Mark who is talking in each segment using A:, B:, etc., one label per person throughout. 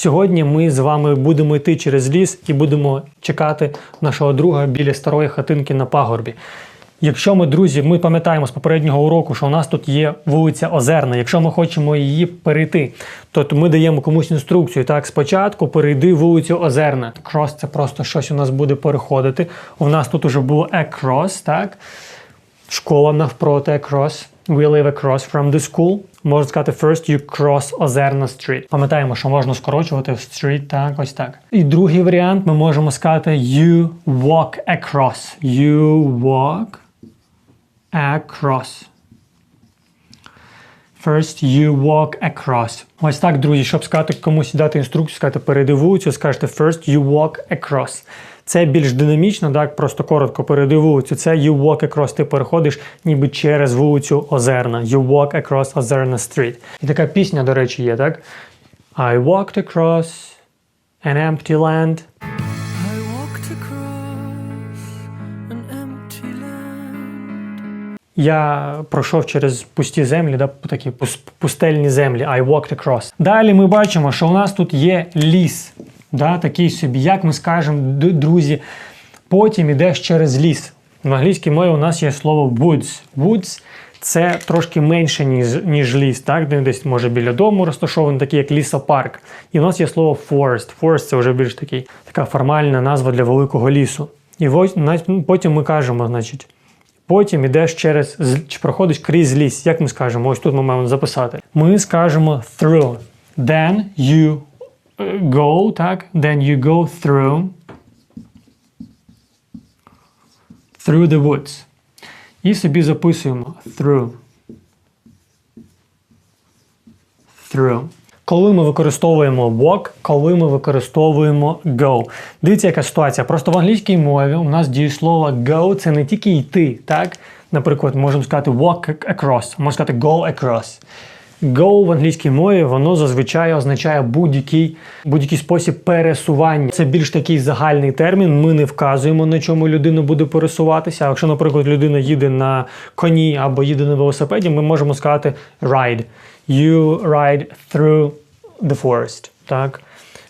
A: Сьогодні ми з вами будемо йти через ліс і будемо чекати нашого друга біля старої хатинки на пагорбі. Якщо ми, друзі, ми пам'ятаємо з попереднього уроку, що у нас тут є вулиця Озерна. Якщо ми хочемо її перейти, то ми даємо комусь інструкцію. Так, спочатку перейди вулицю Озерна. Cross – це просто щось у нас буде переходити. У нас тут уже було across, так? Школа навпроти across. We live across from the school. Можна сказати, first you cross Озерна Street. Пам'ятаємо, що можна скорочувати в street, так, ось так. І другий варіант ми можемо сказати you walk across. You walk across. First you walk across. Ось так, друзі, щоб сказати комусь дати інструкцію, сказати перейди вулицю, скажете first you walk across. Це більш динамічно, так, просто коротко перейди вулицю. Це you walk across, ти переходиш ніби через вулицю Озерна. You walk across Ozerna Street. І така пісня, до речі, є, так? I walked across an empty land.
B: I walked across an empty land.
A: Я пройшов через пусті землі, да, такі пустельні землі. I walked across. Далі ми бачимо, що у нас тут є ліс. Да, такий собі, як ми скажемо, друзі, потім ідеш через ліс. В англійській мові у нас є слово woods. Woods – це трошки менше, ніж, ніж ліс, так? де десь може біля дому розташований, такий як лісопарк. І у нас є слово forest. Forest – це вже більш такий, така формальна назва для великого лісу. І потім ми кажемо, значить, Потім йдеш через чи проходиш крізь ліс. Як ми скажемо? Ось тут ми маємо записати. Ми скажемо through. Then you go, так? Then you go through through the woods. І собі записуємо through. Through. Коли ми використовуємо walk, коли ми використовуємо go. Дивіться, яка ситуація. Просто в англійській мові у нас дієслово go це не тільки йти, так? Наприклад, можемо сказати walk across, можна сказати go across. Go в англійській мові воно зазвичай означає будь-який будь-який спосіб пересування. Це більш такий загальний термін. Ми не вказуємо, на чому людина буде пересуватися. А якщо, наприклад, людина їде на коні або їде на велосипеді, ми можемо сказати ride. You ride through the forest. Так?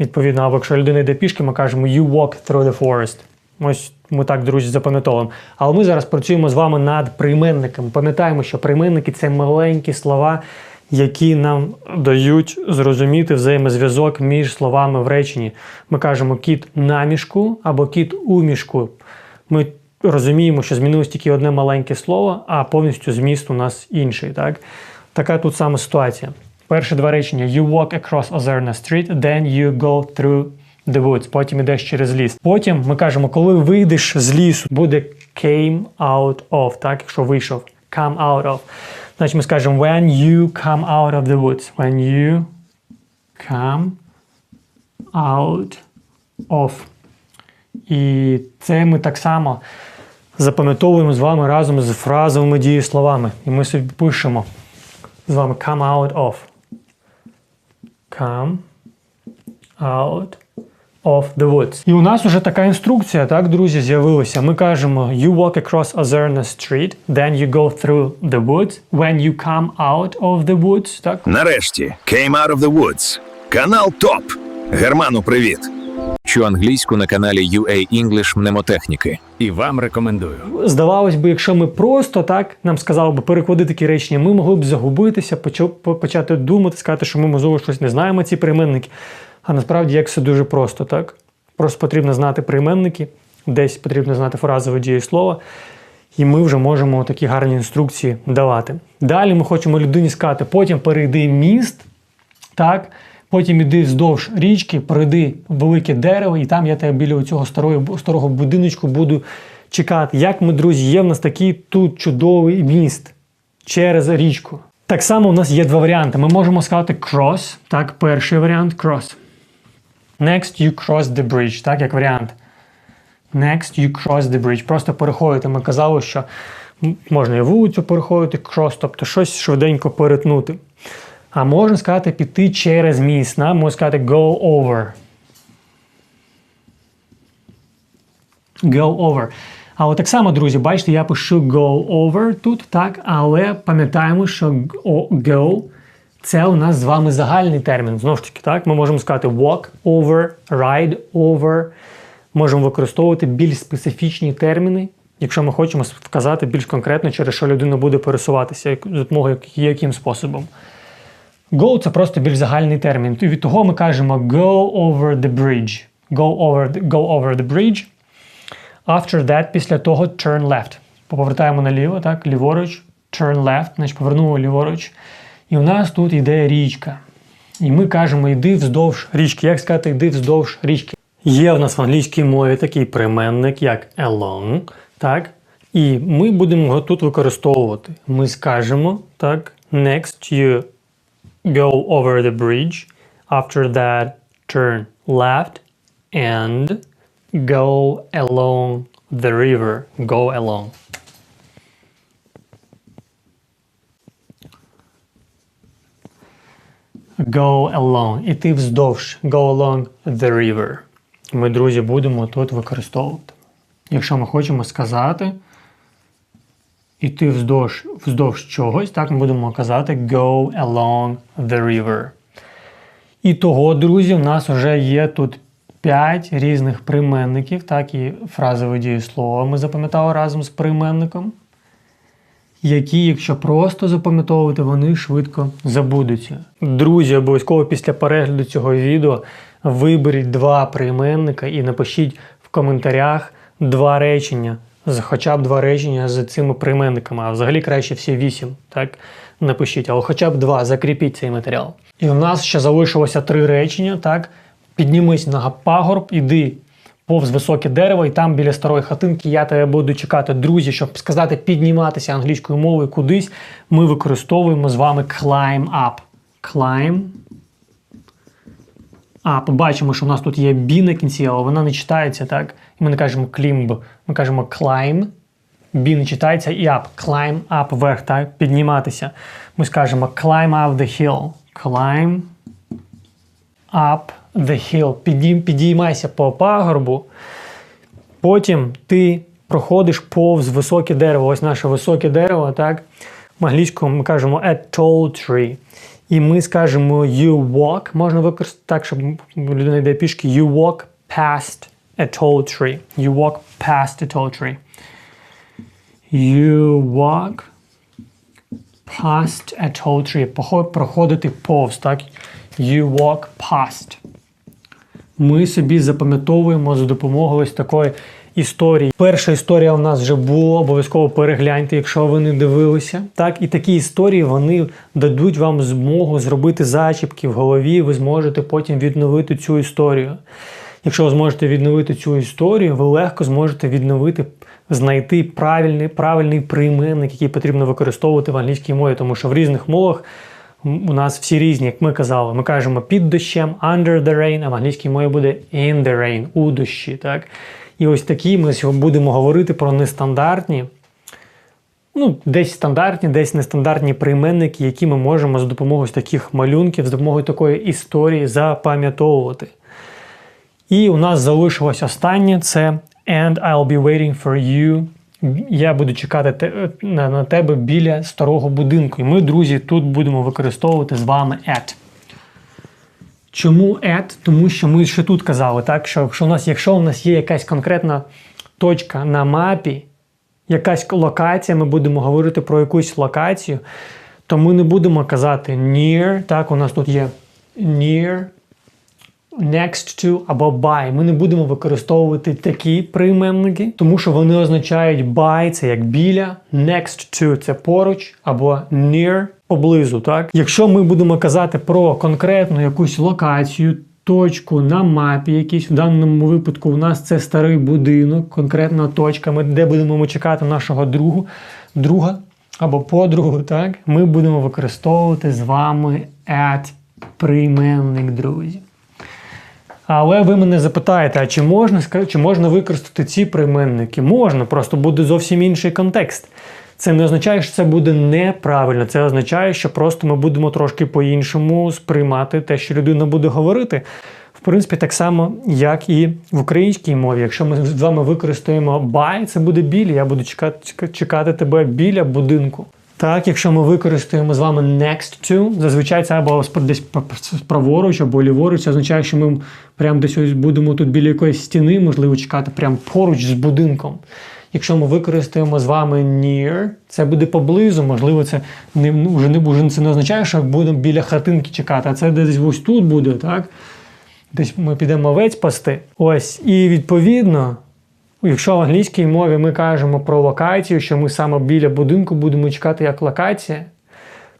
A: Відповідно, або якщо людина йде пішки, ми кажемо you walk through the forest. Ось ми так, друзі, запам'ятовуємо. Але ми зараз працюємо з вами над прийменниками. Пам'ятаємо, що прийменники це маленькі слова, які нам дають зрозуміти взаємозв'язок між словами в реченні. Ми кажемо кіт на мішку або кіт у мішку. Ми розуміємо, що змінилось тільки одне маленьке слово, а повністю зміст у нас інший. Так? Така тут сама ситуація. Перші два речення: You walk across Ozerna Street, then you go through the woods. Потім йдеш через ліс. Потім ми кажемо, коли вийдеш з лісу, буде came out of, так, якщо вийшов, come out of. Значить, ми скажемо when you come out of the woods. When you come out of. І це ми так само запам'ятовуємо з вами разом з фразовими дієсловами. І ми собі пишемо з вами come out of. Come out of the woods. І у нас вже така інструкція, так, друзі, з'явилася. Ми кажемо you walk across Ozerna Street, then you go through the woods. When you come out of the woods, так?
C: Нарешті, Came Out of the Woods. Канал ТОП. Герману, привіт.
D: Вчу англійську на каналі UA English Мнемотехніки.
E: І вам рекомендую.
A: Здавалось би, якщо ми просто так нам сказали б переклади такі речення, ми могли б загубитися, почати думати, сказати, що ми можливо щось не знаємо ці прийменники. А насправді як все дуже просто, так? Просто потрібно знати прийменники, десь потрібно знати фразове дієслово, і ми вже можемо такі гарні інструкції давати. Далі ми хочемо людині сказати, потім перейди міст, так? Потім іди вздовж річки, пройди велике дерево, і там я тебе біля цього старого, старого будиночку буду чекати. Як ми, друзі, є в нас такий тут чудовий міст через річку. Так само у нас є два варіанти. Ми можемо сказати cross, так, перший варіант cross. Next you cross the bridge, так, як варіант. Next you cross the bridge. Просто переходити. Ми казали, що можна і вулицю переходити, cross, тобто щось швиденько перетнути. А можна сказати піти через міст. Да? Можна сказати go over. Go over. А от так само, друзі, бачите, я пишу go over тут, так, але пам'ятаємо, що go Це у нас з вами загальний термін. Знову ж таки, так, ми можемо сказати walk over, ride over. Можемо використовувати більш специфічні терміни, якщо ми хочемо вказати більш конкретно, через що людина буде пересуватися, за допомогою яким способом. Go це просто більш загальний термін. І від того ми кажемо go over the bridge. Go over the, go over the bridge. After that, після того turn left. Повертаємо наліво, так, ліворуч, turn left, значить повернули ліворуч. І у нас тут йде річка. І ми кажемо йди вздовж річки. Як сказати, йди вздовж річки? Є в нас в англійській мові такий прийменник, як along, так? І ми будемо його тут використовувати. Ми скажемо, так, next you go over the bridge. After that, turn left and go along the river. Go along. Go along. Іти вздовж. Go along the river. Ми, друзі, будемо тут використовувати. Якщо ми хочемо сказати іти вздовж, вздовж чогось, так ми будемо казати go along the river. І того, друзі, в нас вже є тут 5 різних прийменників, так і фразове дієслово ми запам'ятали разом з прийменником, які, якщо просто запам'ятовувати, вони швидко забудуться. Друзі, обов'язково після перегляду цього відео виберіть два прийменника і напишіть в коментарях два речення, хоча б два речення з цими прийменниками, а взагалі краще всі вісім, так напишіть, але хоча б два, закріпіть цей матеріал. І у нас ще залишилося три речення, так? Піднімись на пагорб, іди повз високе дерево, і там біля старої хатинки я тебе буду чекати. Друзі, щоб сказати підніматися англійською мовою кудись, ми використовуємо з вами climb up. Climb up. Бачимо, що у нас тут є бі на кінці, але вона не читається, так? І ми не кажемо climb, ми кажемо climb. Бі не читається і up. Climb up вверх, так? Підніматися. Ми скажемо climb up the hill. Climb up the hill. Підійм, підіймайся по пагорбу. Потім ти проходиш повз високе дерево. Ось наше високе дерево, так? В англійському ми кажемо a tall tree. І ми скажемо you walk. Можна використати так, щоб людина йде пішки. You walk past a tall tree. You walk past a tall tree. You walk past a tall tree. Проходити повз, так? You walk past. Ми собі запам'ятовуємо за допомогою ось такої історії. Перша історія у нас вже була, обов'язково перегляньте, якщо ви не дивилися. Так, і такі історії вони дадуть вам змогу зробити зачіпки в голові, ви зможете потім відновити цю історію. Якщо ви зможете відновити цю історію, ви легко зможете відновити, знайти правильний, правильний прийменник, який потрібно використовувати в англійській мові, тому що в різних мовах у нас всі різні, як ми казали. Ми кажемо під дощем, under the rain, а в англійській мові буде in the rain, у дощі. Так? І ось такі ми будемо говорити про нестандартні, ну, десь стандартні, десь нестандартні прийменники, які ми можемо за допомогою таких малюнків, за допомогою такої історії запам'ятовувати. І у нас залишилось останнє це And I'll be waiting for you. Я буду чекати те- на, на тебе біля старого будинку. І ми, друзі, тут будемо використовувати з вами at. Чому at? Тому що ми ще тут казали, так, що якщо у нас, якщо у нас є якась конкретна точка на мапі, якась локація, ми будемо говорити про якусь локацію, то ми не будемо казати near. Так, у нас тут є near, next to або by. Ми не будемо використовувати такі прийменники, тому що вони означають by це як біля, next to це поруч, або near поблизу. Так? Якщо ми будемо казати про конкретну якусь локацію, точку на мапі, якійсь в даному випадку у нас це старий будинок, конкретна точка, ми, де будемо ми чекати нашого другу, друга або подругу, так? ми будемо використовувати з вами at прийменник, друзі. Але ви мене запитаєте, а чи можна, чи можна використати ці прийменники? Можна, просто буде зовсім інший контекст. Це не означає, що це буде неправильно. Це означає, що просто ми будемо трошки по-іншому сприймати те, що людина буде говорити. В принципі, так само, як і в українській мові. Якщо ми з вами використаємо by, це буде біля. Я буду чекати, чекати тебе біля будинку. Так, якщо ми використаємо з вами next to, зазвичай це або десь праворуч або ліворуч, це означає, що ми прямо десь ось будемо тут біля якоїсь стіни, можливо, чекати прямо поруч з будинком. Якщо ми використаємо з вами near, це буде поблизу, можливо, це не, ну, вже, не, вже це не означає, що будемо біля хатинки чекати, а це десь ось тут буде, так? Десь ми підемо овець пасти. Ось, і відповідно, якщо в англійській мові ми кажемо про локацію, що ми саме біля будинку будемо чекати як локація,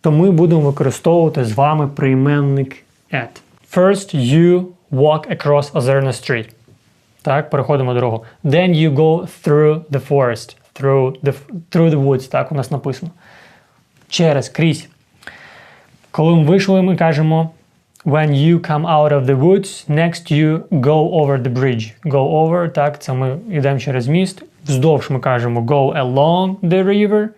A: то ми будемо використовувати з вами прийменник at. First you walk across Ozerna Street. Так, переходимо дорогу. Then you go through the forest. Through the, through the woods, так у нас написано. Через, крізь. Коли ми вийшли, ми кажемо When you come out of the woods, next you go over the bridge. Go over, так, це ми йдемо через міст. Вздовж ми кажемо go along the river.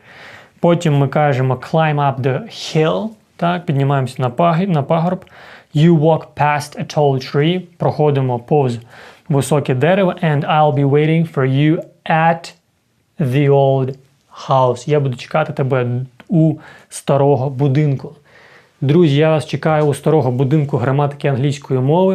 A: Потім ми кажемо climb up the hill, так, піднімаємося на, паг... на пагорб. You walk past a tall tree, проходимо повз високе дерево, and I'll be waiting for you at the old house. Я буду чекати тебе у старого будинку. Друзі, я вас чекаю у старого будинку граматики англійської мови.